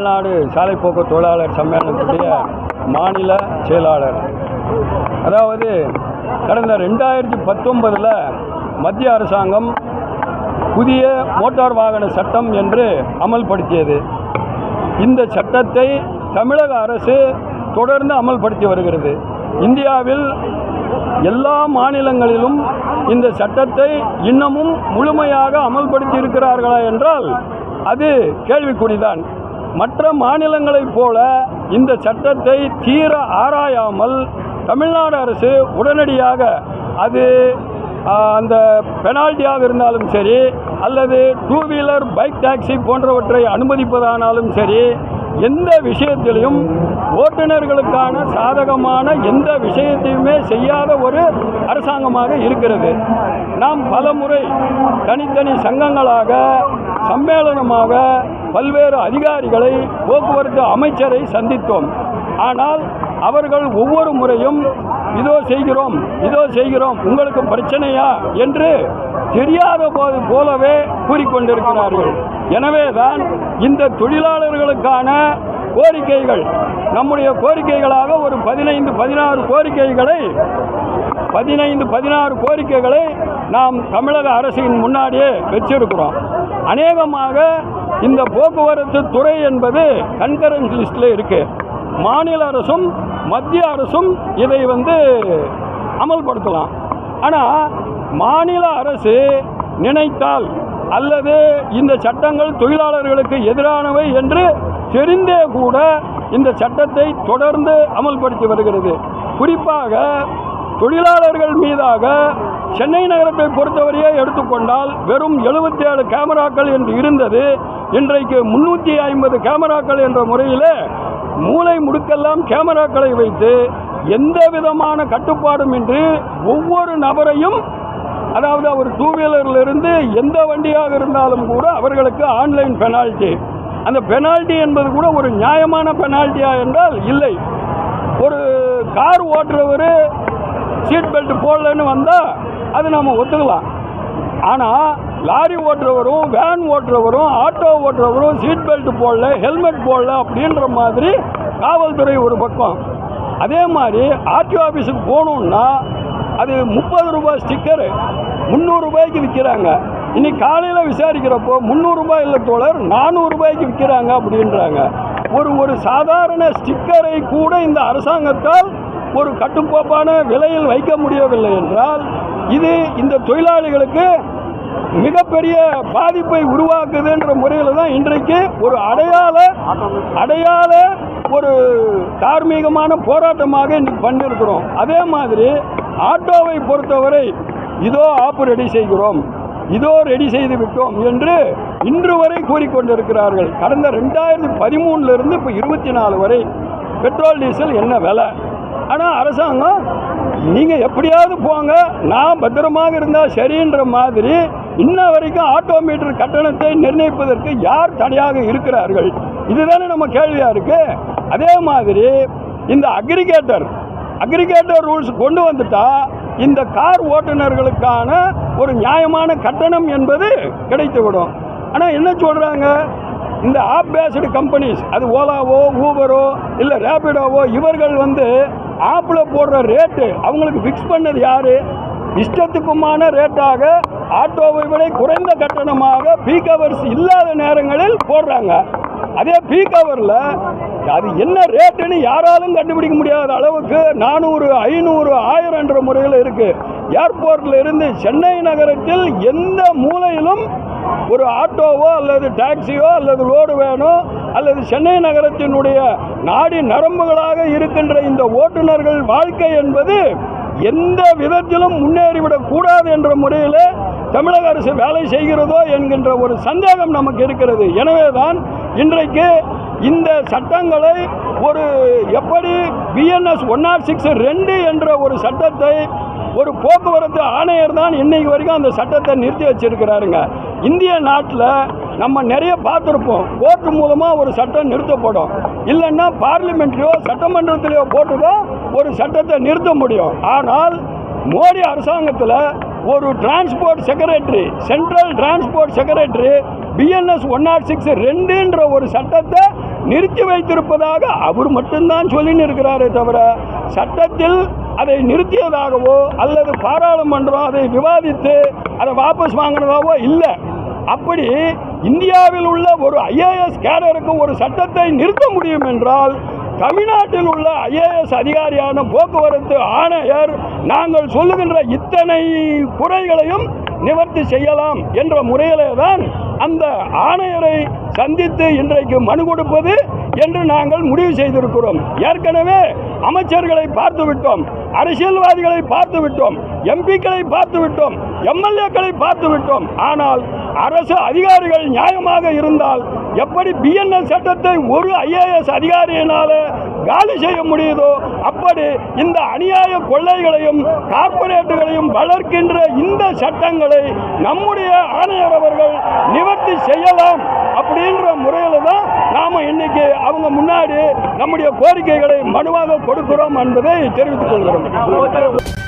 தமிழ்நாடு சாலை போக்கு தொழிலாளர் சம்மேளனத்துடைய மாநில செயலாளர். அதாவது கடந்த ரெண்டாயிரத்தி பத்தொன்பதில் மத்திய அரசாங்கம் புதிய மோட்டார் வாகன சட்டம் என்று அமல்படுத்தியது. இந்த சட்டத்தை தமிழக அரசு தொடர்ந்து அமல்படுத்தி வருகிறது. இந்தியாவில் எல்லா மாநிலங்களிலும் இந்த சட்டத்தை இன்னமும் முழுமையாக அமல்படுத்தி இருக்கிறார்களா என்றால் அது கேள்விக்குறிதான். மற்ற மாநிலங்களைப் போல இந்த சட்டத்தை தீர ஆராயாமல் தமிழ்நாடு அரசு உடனடியாக அது அந்த பெனால்ட்டியாக இருந்தாலும் சரி அல்லது டூ வீலர் பைக் டாக்ஸி போன்றவற்றை அனுமதிப்பதானாலும் சரி எந்த விஷயத்திலையும் ஓட்டுநர்களுக்கான சாதகமான எந்த விஷயத்தையுமே செய்யாத ஒரு அரசாங்கமாக இருக்கிறது. நாம் பல முறை தனித்தனி சங்கங்களாக சம்மேளனமாக பல்வேறு அதிகாரிகளை போக்குவரத்து அமைச்சரை சந்தித்தோம். ஆனால் அவர்கள் ஒவ்வொரு முறையும் இதோ செய்கிறோம் இதோ செய்கிறோம் உங்களுக்கு பிரச்சனையா? என்று தெரியாத போது போலவே கூறிக்கொண்டிருக்கிறார்கள். எனவே தான் இந்த தொழிலாளர்களுக்கான கோரிக்கைகள் நம்முடைய கோரிக்கைகளாக ஒரு பதினைந்து பதினாறு கோரிக்கைகளை பதினைந்து பதினாறு கோரிக்கைகளை நாம் தமிழக அரசின் முன்னாடியே வச்சிருக்கிறோம். அநேகமாக இந்த போக்குவரத்து துறை என்பது கன்கரன்ஸ் லிஸ்டில் இருக்குது மாநில அரசும் மத்திய அரசும் இதை வந்து அமல்படுத்தலாம். ஆனால் மாநில அரசு நினைத்தால் அல்லது இந்த சட்டங்கள் தொழிலாளர்களுக்கு எதிரானவை என்று தெரிந்தே கூட இந்த சட்டத்தை தொடர்ந்து அமல்படுத்தி வருகிறது. குறிப்பாக தொழிலாளர்கள் மீதாக சென்னை நகரத்தை பொறுத்தவரையே எடுத்துக்கொண்டால் வெறும் 77 கேமராக்கள் என்று இருந்தது இன்றைக்கு முன்னூற்றி ஐம்பது கேமராக்கள் என்ற முறையில் மூளை முடுக்கெல்லாம் கேமராக்களை வைத்து எந்த விதமான கட்டுப்பாடும் இன்றி ஒவ்வொரு நபரையும் அதாவது அவர் டூ வீலரிலிருந்து எந்த வண்டியாக இருந்தாலும் கூட அவர்களுக்கு ஆன்லைன் பெனால்ட்டி அந்த பெனால்ட்டி என்பது கூட ஒரு நியாயமான பெனால்ட்டியா என்றால் இல்லை. ஒரு கார் ஓட்டுறவர் சீட் பெல்ட் போடலன்னு வந்தால் அது நம்ம ஒத்துக்கலாம். ஆனால் லாரி ஓட்டுறவரும் வேன் ஓட்டுறவரும் ஆட்டோ ஓட்டுறவரும் சீட் பெல்ட் போடல ஹெல்மெட் போடல அப்படின்ற மாதிரி காவல்துறை ஒரு பக்கம். அதே மாதிரி ஆர்டிஓ ஆஃபீஸுக்கு போகணுன்னா அது முப்பது ரூபாய் ஸ்டிக்கரு முந்நூறுரூபாய்க்கு விற்கிறாங்க இன்னைக்கு காலையில் விசாரிக்கிறப்போ முந்நூறுரூபாய் இல்லை தோழர் நானூறுரூபாய்க்கு விற்கிறாங்க அப்படின்றாங்க. ஒரு ஒரு சாதாரண ஸ்டிக்கரை கூட இந்த அரசாங்கத்தால் ஒரு கட்டுக்கோப்பான விலையில் வைக்க முடியவில்லை என்றால் இது இந்த தொழிலாளிகளுக்கு மிகப்பெரிய பாதிப்பை உருவாக்குதுன்ற முறையில் தான் இன்றைக்கு ஒரு அடையாள அடையாள ஒரு தார்மீகமான போராட்டமாக இன்னைக்கு பண்ணியிருக்கிறோம். அதே மாதிரி ஆட்டோவை பொறுத்தவரை இதோ ஆப்பு ரெடி செய்கிறோம் இதோ ரெடி செய்து விட்டோம் என்று இன்று வரை கூறிக்கொண்டிருக்கிறார்கள். கடந்த ரெண்டாயிரத்தி பதிமூணுலேருந்து இப்போ இருபத்தி நாலு வரை பெட்ரோல் டீசல் என்ன விலை? ஆனால் அரசாங்கம் நீங்கள் எப்படியாவது போங்க. நான் பத்திரமாக இருந்தால் சரின்ற மாதிரி இன்ன வரைக்கும் ஆட்டோமீட்டர் கட்டணத்தை நிர்ணயிப்பதற்கு யார் தடையாக இருக்கிறார்கள்? இதுதானே நம்ம கேள்வியாக இருக்குது அதே மாதிரி இந்த அக்ரிகேட்டர் அக்ரிகேட்டர் ரூல்ஸ் கொண்டு வந்துட்டால் இந்த கார் ஓட்டுநர்களுக்கான ஒரு நியாயமான கட்டணம் என்பது கிடைத்துவிடும். ஆனால் என்ன சொல்கிறாங்க இந்த ஆப் பேஸ்டு கம்பெனிஸ் அது ஓலாவோ ஊபரோ இல்லை ரேபிடோவோ இவர்கள் வந்து ஆப்பில் போடுற ரேட்டு அவங்களுக்கு ஃபிக்ஸ் பண்ணது யார்? இஷ்டத்துக்குமான ரேட்டாக ஆட்டோவை விட குறைந்த கட்டணமாக பீக் ஹவர்ஸ் இல்லாத நேரங்களில் போடுறாங்க. அதே பீக் ஹவரில் அது என்ன ரேட்டுன்னு யாராலும் கண்டுபிடிக்க முடியாத அளவுக்கு நானூறு ஐநூறு ஆயிரம்ன்ற முறையில் இருக்குது ஏர்போர்ட்டில் இருந்து சென்னை நகரத்தில் எந்த மூலையிலும் ஒரு ஆட்டோவோ அல்லது டாக்ஸியோ அல்லது லோடு வேனோ அல்லது சென்னை நகரத்தினுடைய நாடி நரம்புகளாக இருக்கின்ற இந்த ஓட்டுநர்கள் வாழ்க்கை என்பது எந்த விதத்திலும் முன்னேறிவிடக் கூடாது என்ற முறையில் தமிழக அரசு வேலை செய்கிறதோ என்கின்ற ஒரு சந்தேகம் நமக்கு இருக்கிறது. எனவே தான் இன்றைக்கு இந்த சட்டங்களை ஒரு எப்படி பிஎன்எஸ் ஒன் நாட் சிக்ஸ் ரெண்டு என்ற ஒரு சட்டத்தை ஒரு போக்குவரத்து ஆணையர் தான் இன்னைக்கு வரைக்கும் அந்த சட்டத்தை நிறுத்தி வச்சிருக்கிறாருங்க. இந்திய நாட்டில் நம்ம நிறைய பார்த்துருப்போம். கோர்ட்டு மூலமாக ஒரு சட்டம் நிறுத்தப்படும். இல்லைன்னா பார்லிமெண்ட்லேயோ சட்டமன்றத்திலேயோ போட்டு தான் ஒரு சட்டத்தை நிறுத்த முடியும். ஆனால் மோடி அரசாங்கத்தில் ஒரு transport secretary central transport secretary BNS one not six ரெண்டுன்ற ஒரு சட்டத்தை நிறுத்தி வைத்திருப்பதாக அவர் மட்டும்தான் சொல்லின்னு இருக்கிறாரே தவிர சட்டத்தில் அதை நிறுத்தியதாகவோ அல்லது பாராளுமன்றம் அதை விவாதித்து அதை வாபஸ் வாங்கினதாகவோ இல்லை. அப்படி இந்தியாவில் உள்ள ஒரு ஐஏஎஸ் கேடருக்கு ஒரு சட்டத்தை நிறுத்த முடியும் என்றால் தமிழ்நாட்டில் உள்ள ஐஏஎஸ் அதிகாரியான போக்குவரத்து ஆணையர் நாங்கள் சொல்லுகின்ற இத்தனை குறைகளையும் நிவர்த்தி செய்யலாம் என்ற முறையிலே தான் அந்த ஆணையரை சந்தித்து இன்றைக்கு மனு கொடுப்பது என்று நாங்கள் முடிவு செய்திருக்கிறோம். ஏற்கனவே அமைச்சர்களை பார்த்து விட்டோம் அரசியல்வாதிகளை பார்த்து விட்டோம் எம்பிக்களை பார்த்து விட்டோம் எம்எல்ஏக்களை பார்த்து விட்டோம். ஆனால் அரசு அதிகாரிகள் நியாயமாக இருந்தால் எப்படி பிஎன்எஸ் சட்டத்தை ஒரு ஐஏஎஸ் அதிகாரியினால காலி செய்ய முடியுதோ அப்படி இந்த அநியாய கொள்ளைகளையும் கார்ப்பரேட்டுகளையும் வளர்க்கின்ற இந்த சட்டங்களை நம்முடைய ஆணையர் அவர்கள் நிவர்த்தி செய்யலாம் அப்படின்ற முறையில் தான் நாம இன்னைக்கு அவங்க முன்னாடி நம்முடைய கோரிக்கைகளை மனுவாக கொடுக்கிறோம் என்பதை தெரிவித்துக் கொள்கிறோம்.